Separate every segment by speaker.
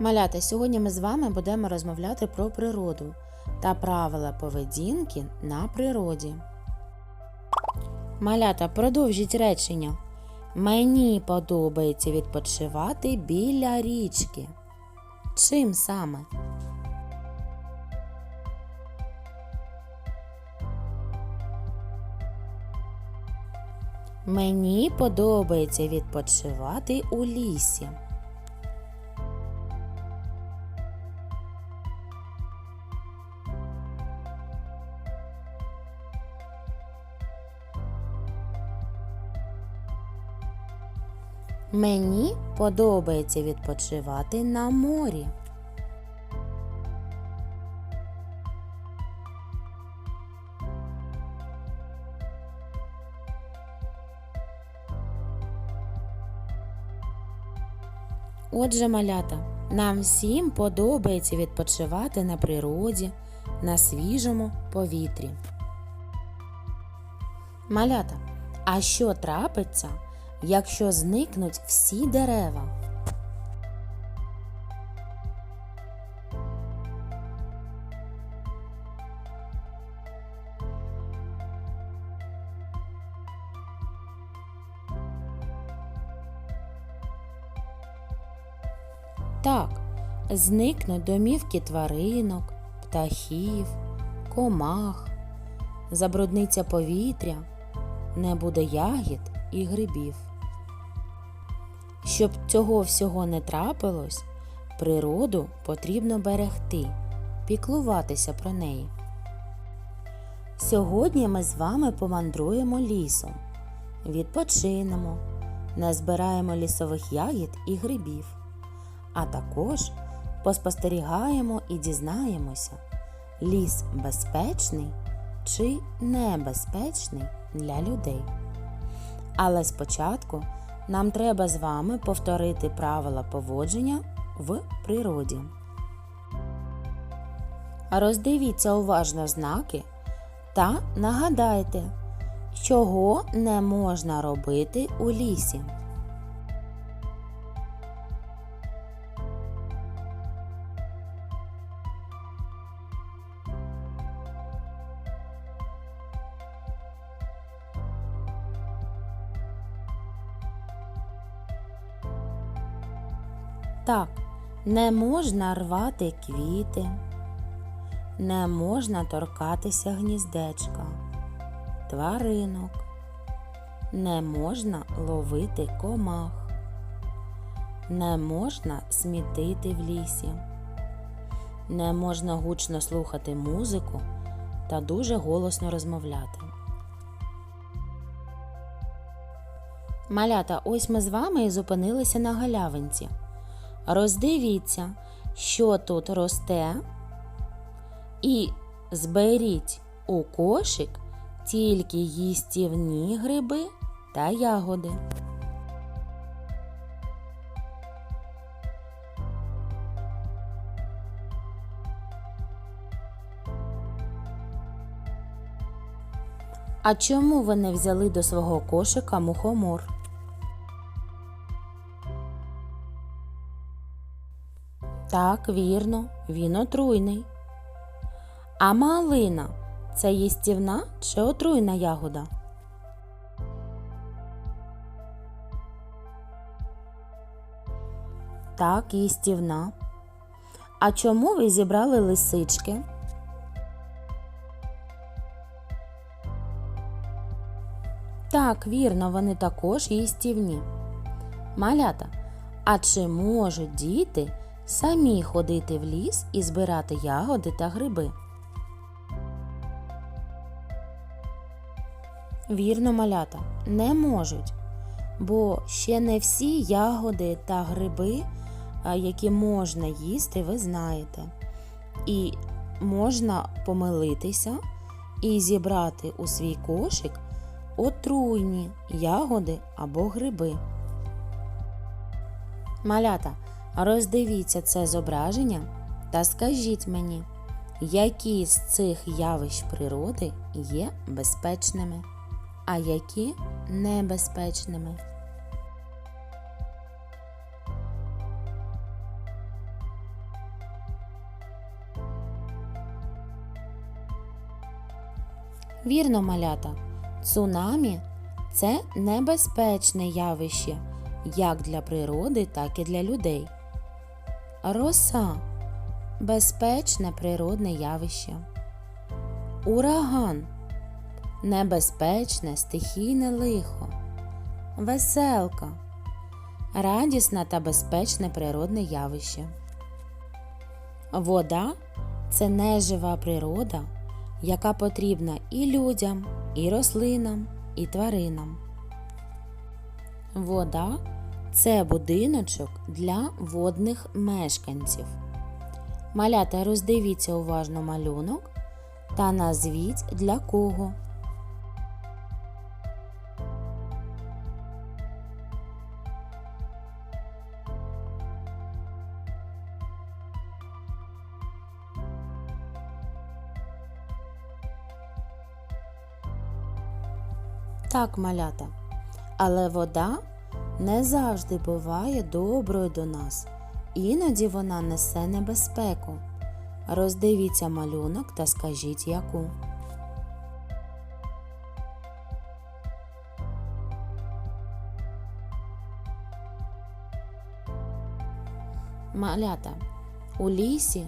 Speaker 1: Малята, сьогодні ми з вами будемо розмовляти про природу та правила поведінки на природі. Малята, продовжіть речення. Мені подобається відпочивати біля річки. Чим саме? Мені подобається відпочивати у лісі. Мені подобається відпочивати на морі. Отже, малята, нам всім подобається відпочивати на природі, на свіжому повітрі. Малята, а що трапиться, якщо зникнуть всі дерева? Так, зникнуть домівки тваринок, птахів, комах, забрудниться повітря, не буде ягід і грибів. Щоб цього всього не трапилось, природу потрібно берегти, піклуватися про неї. Сьогодні ми з вами помандруємо лісом, відпочинемо, назбираємо лісових ягід і грибів, а також поспостерігаємо і дізнаємося, ліс безпечний чи небезпечний для людей. Але спочатку нам треба з вами повторити правила поводження в природі. Роздивіться уважно знаки та нагадайте, чого не можна робити у лісі. Не можна рвати квіти, не можна торкатися гніздечка, тваринок, не можна ловити комах, не можна смітити в лісі, не можна гучно слухати музику та дуже голосно розмовляти. Малята, ось ми з вами і зупинилися на галявинці. Роздивіться, що тут росте, і зберіть у кошик тільки їстівні гриби та ягоди. А чому ви не взяли до свого кошика мухомор? Так, вірно, він отруйний. А малина це їстівна чи отруйна ягода? Так, їстівна. А чому ви зібрали лисички? Так, вірно, вони також їстівні. Малята, а чи можуть діти самі ходити в ліс і збирати ягоди та гриби? Вірно, малята, не можуть, бо ще не всі ягоди та гриби, які можна їсти, ви знаєте. І можна помилитися і зібрати у свій кошик отруйні ягоди або гриби. Малята, Роздивіться це зображення та скажіть мені, які з цих явищ природи є безпечними, а які небезпечними. Вірно, малята, цунамі це небезпечне явище як для природи, так і для людей. Роса безпечне природне явище. Ураган небезпечне стихійне лихо. Веселка радісне та безпечне природне явище. Вода це нежива природа, яка потрібна і людям, і рослинам, і тваринам. Вода це будиночок для водних мешканців. Малята роздивіться уважно малюнок та назвіть для кого. Так, малята. Але вода не завжди буває доброю до нас. Іноді вона несе небезпеку. Роздивіться малюнок та скажіть яку. Малята, у лісі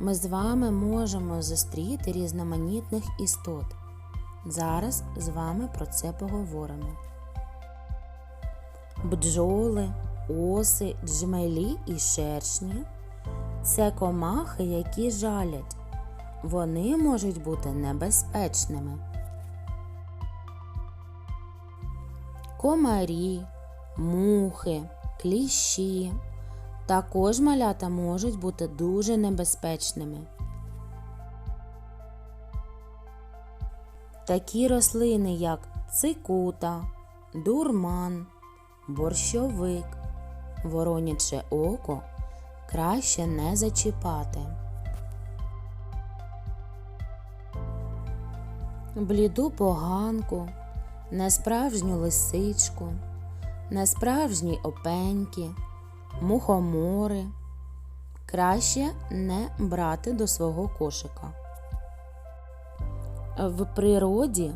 Speaker 1: ми з вами можемо зустріти різноманітних істот. Зараз з вами про це поговоримо. Бджоли, оси, джмелі і шершні це комахи, які жалять. Вони можуть бути небезпечними. Комарі, мухи, кліщі також малята можуть бути дуже небезпечними. Такі рослини, як цикута, дурман, борщовик, вороняче око краще не зачіпати. Бліду поганку, несправжню лисичку, несправжні опеньки, мухомори краще не брати до свого кошика. В природі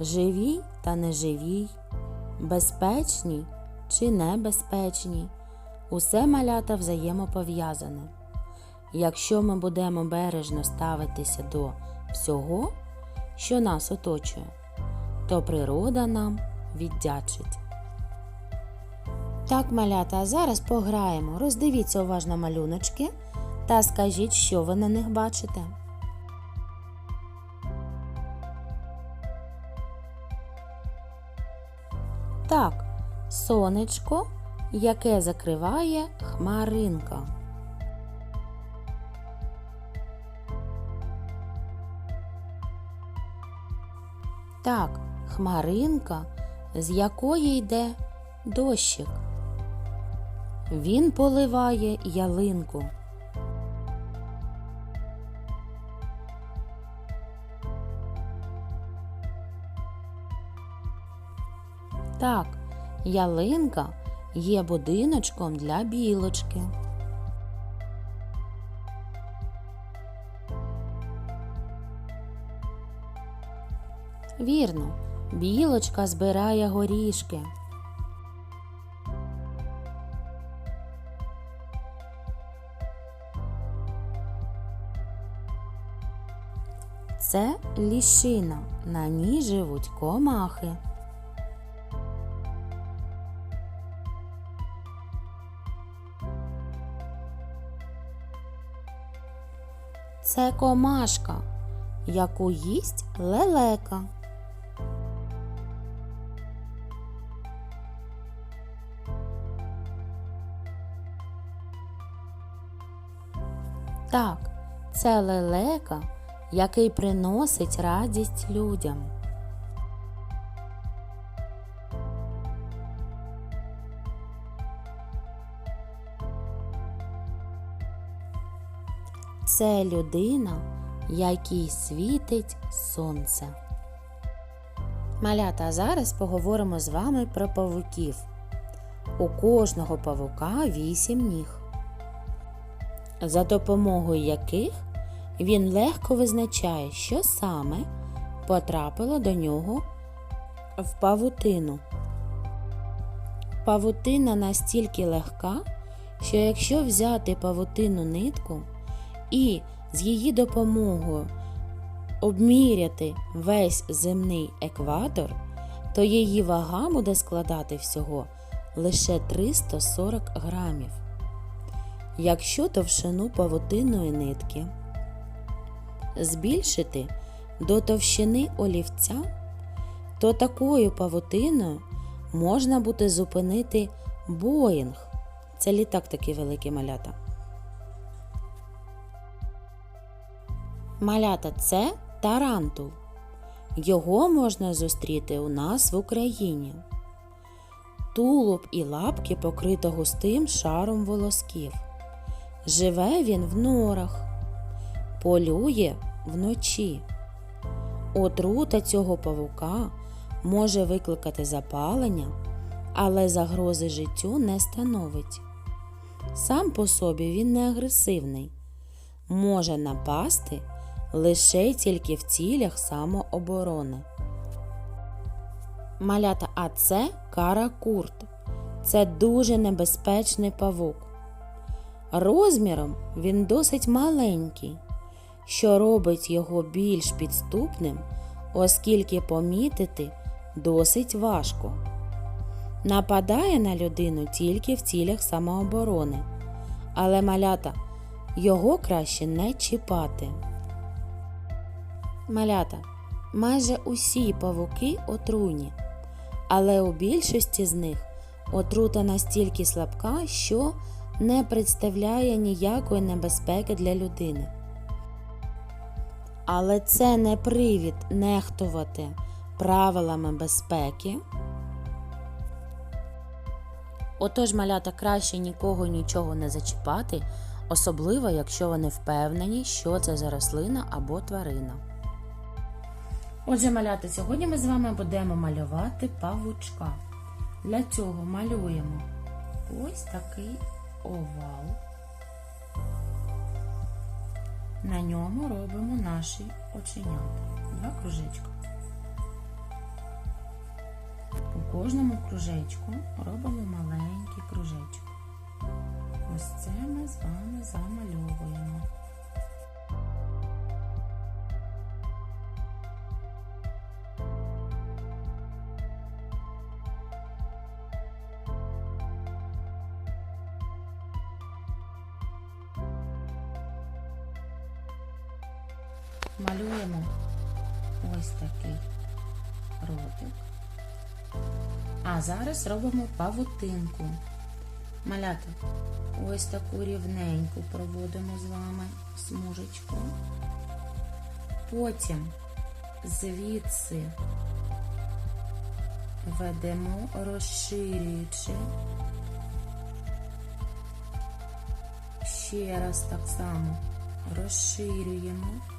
Speaker 1: живій та неживій, безпечній чи небезпечній, усе малята взаємопов'язане. Якщо ми будемо бережно ставитися до всього, що нас оточує, то природа нам віддячить. Так, малята, зараз пограємо. Роздивіться уважно малюночки та скажіть, що ви на них бачите. Сонечко, яке закриває хмаринка. Так, хмаринка, з якої йде дощик. Він поливає ялинку. Ялинка є будиночком для білочки. Вірно, білочка збирає горішки. Це ліщина. На ній живуть комахи. Це комашка, яку їсть лелека. Так, це лелека, який приносить радість людям. Це людина, якій світить сонце. Малята, зараз поговоримо з вами про павуків. У кожного павука вісім ніг, за допомогою яких він легко визначає, що саме потрапило до нього в павутину. Павутина настільки легка, що якщо взяти павутинну нитку і з її допомогою обміряти весь земний екватор, то її вага буде складати всього лише 340 грамів. Якщо товщину павутинної нитки збільшити до товщини олівця, то такою павутиною можна буде зупинити Боїнг. Це літак такий великий малята. Малята це тарантул. Його можна зустріти у нас в Україні. Тулуб і лапки покрито густим шаром волосків. Живе він в норах, полює вночі. Отрута цього павука може викликати запалення, але загрози життю не становить. Сам по собі він не агресивний, може напасти лише тільки в цілях самооборони. Малята, а каракурт. Це дуже небезпечний павук. Розміром він досить маленький, що робить його більш підступним, оскільки помітити досить важко. Нападає на людину тільки в цілях самооборони, але малята його краще не чіпати. Малята майже усі павуки отруйні, але у більшості з них отрута настільки слабка, що не представляє ніякої небезпеки для людини. Але це не привід нехтувати правилами безпеки. Отож, малята краще нікого нічого не зачіпати, особливо якщо вони впевнені, що це за рослина або тварина. Отже, малята, сьогодні ми з вами будемо малювати павучка. Для цього малюємо ось такий овал. На ньому робимо наші оченята. Два кружечка. У кожному кружечку робимо маленький кружечок. Ось це ми з вами замальовуємо. Малюємо ось такий ротик. А зараз робимо павутинку. Малята, ось таку рівненьку проводимо з вами смужечку. Потім звідси ведемо, розширюючи. Ще раз так само розширюємо.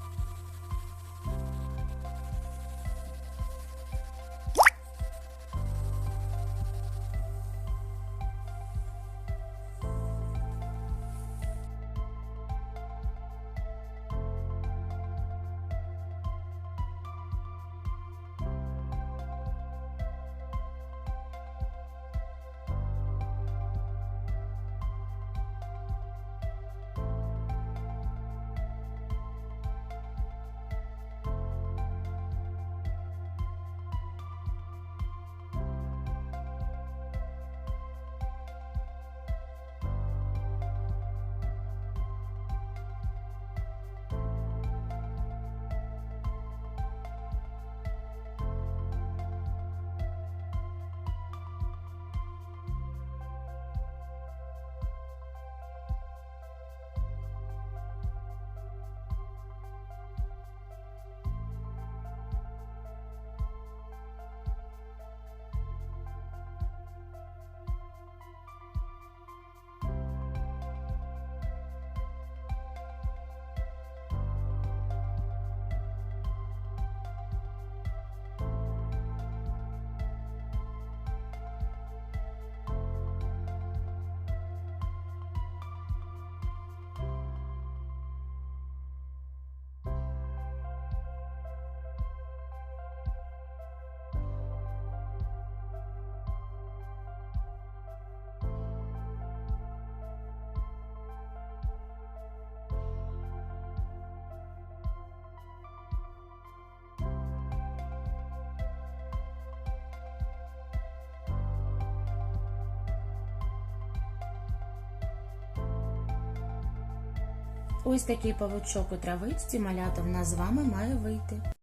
Speaker 1: Ось такий павучок у травичці малята в нас з вами має вийти.